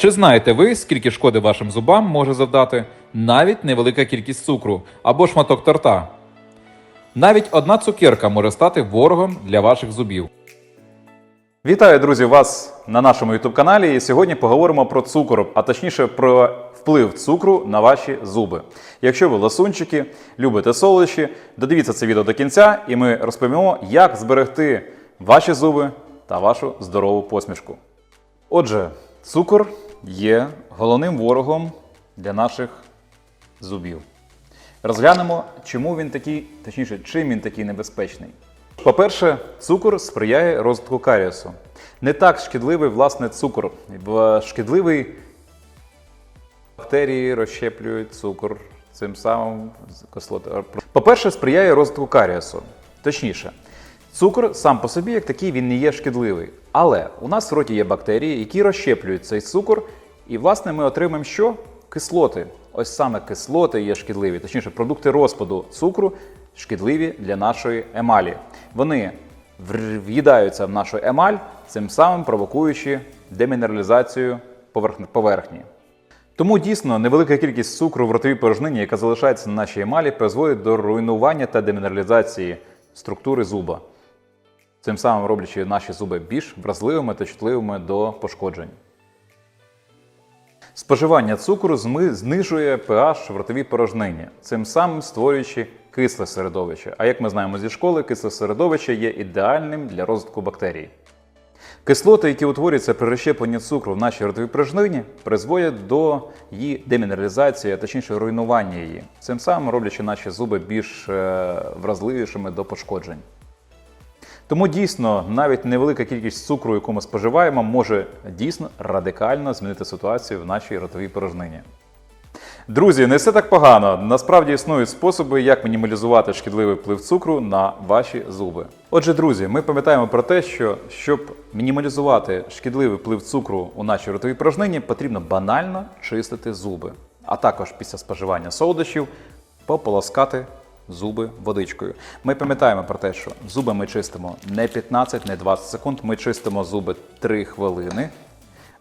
Чи знаєте ви, скільки шкоди вашим зубам може завдати навіть невелика кількість цукру або шматок торта? Навіть одна цукерка може стати ворогом для ваших зубів. Вітаю, друзі, вас на нашому youtube каналі. І сьогодні поговоримо про цукор, а точніше про вплив цукру на ваші зуби. Якщо ви ласунчики, любите солодощі, додивіться це відео до кінця, і ми розповімо, як зберегти ваші зуби та вашу здорову посмішку. Отже, цукор є головним ворогом для наших зубів. Розглянемо, чому він такий, точніше, чим він такий небезпечний. По-перше, цукор сприяє розвитку карієсу. Не так шкідливий, власне, цукор. Шкідливий бактерії розщеплюють цукор цим самим кислоти. По-перше, сприяє розвитку карієсу. Точніше, цукор сам по собі, як такий, він не є шкідливий. Але у нас в роті є бактерії, які розщеплюють цей цукор, і, власне, ми отримаємо що? Кислоти. Ось саме кислоти є шкідливі, точніше, продукти розпаду цукру шкідливі для нашої емалі. Вони в'їдаються в нашу емаль, цим самим провокуючи демінералізацію поверхні-. Тому дійсно невелика кількість цукру в ротовій порожнині, яка залишається на нашій емалі, призводить до руйнування та демінералізації структури зуба, цим самим роблячи наші зуби більш вразливими та чутливими до пошкоджень. Споживання цукру знижує pH в ротовій порожнині, цим самим створюючи кисле середовище. А як ми знаємо зі школи, кисле середовище є ідеальним для розвитку бактерій. Кислоти, які утворюються при розщепленні цукру в нашій ротовій порожнині, призводять до її демінералізації, а точніше руйнування її, цим самим роблячи наші зуби більш е, вразливішими до пошкоджень. Тому дійсно навіть невелика кількість цукру, яку ми споживаємо, може дійсно радикально змінити ситуацію в нашій ротовій порожнині. Друзі, не все так погано. Насправді існують способи, як мінімалізувати шкідливий вплив цукру на ваші зуби. Отже, друзі, ми пам'ятаємо про те, що щоб мінімалізувати шкідливий вплив цукру у нашій ротовій порожнині, потрібно банально чистити зуби, а також після споживання солодощів пополоскати зуби водичкою. Ми пам'ятаємо про те, що зуби ми чистимо не 15, не 20 секунд, ми чистимо зуби 3 хвилини.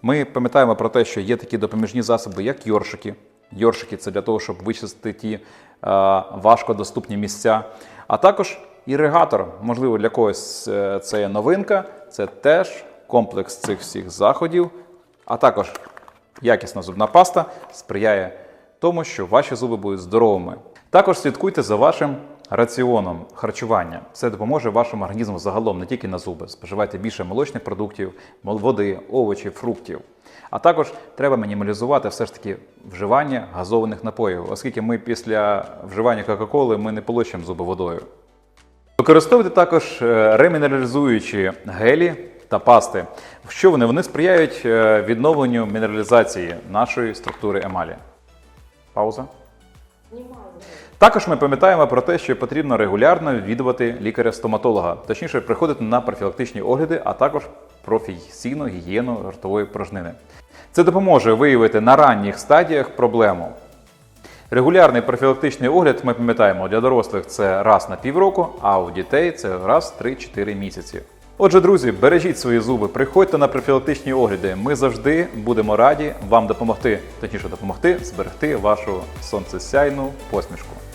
Ми пам'ятаємо про те, що є такі допоміжні засоби, як йоршики. Йоршики це для того, щоб вичистити ті е, важкодоступні місця. А також іригатор, можливо, для когось е, це є новинка, це теж комплекс цих всіх заходів. А також якісна зубна паста сприяє тому, що ваші зуби будуть здоровими. Також слідкуйте за вашим раціоном харчування. Це допоможе вашому організму загалом не тільки на зуби. Споживайте більше молочних продуктів, води, овочів, фруктів. А також треба мінімалізувати все ж таки вживання газованих напоїв, оскільки ми після вживання Кока-Коли ми не полощимо зуби водою. Використовуйте також е, ремінералізуючі гелі та пасти. Що вони? Вони сприяють е, відновленню мінералізації нашої структури емалі. Пауза. Також ми пам'ятаємо про те, що потрібно регулярно відвідувати лікаря-стоматолога, точніше, приходити на профілактичні огляди, а також професійну гігієну ротової порожнини. Це допоможе виявити на ранніх стадіях проблему. Регулярний профілактичний огляд ми пам'ятаємо для дорослих це раз на півроку, а у дітей це раз в 3-4 місяці. Отже, друзі, бережіть свої зуби, приходьте на профілактичні огляди. Ми завжди будемо раді вам допомогти, точніше допомогти зберегти вашу сонцесяйну посмішку.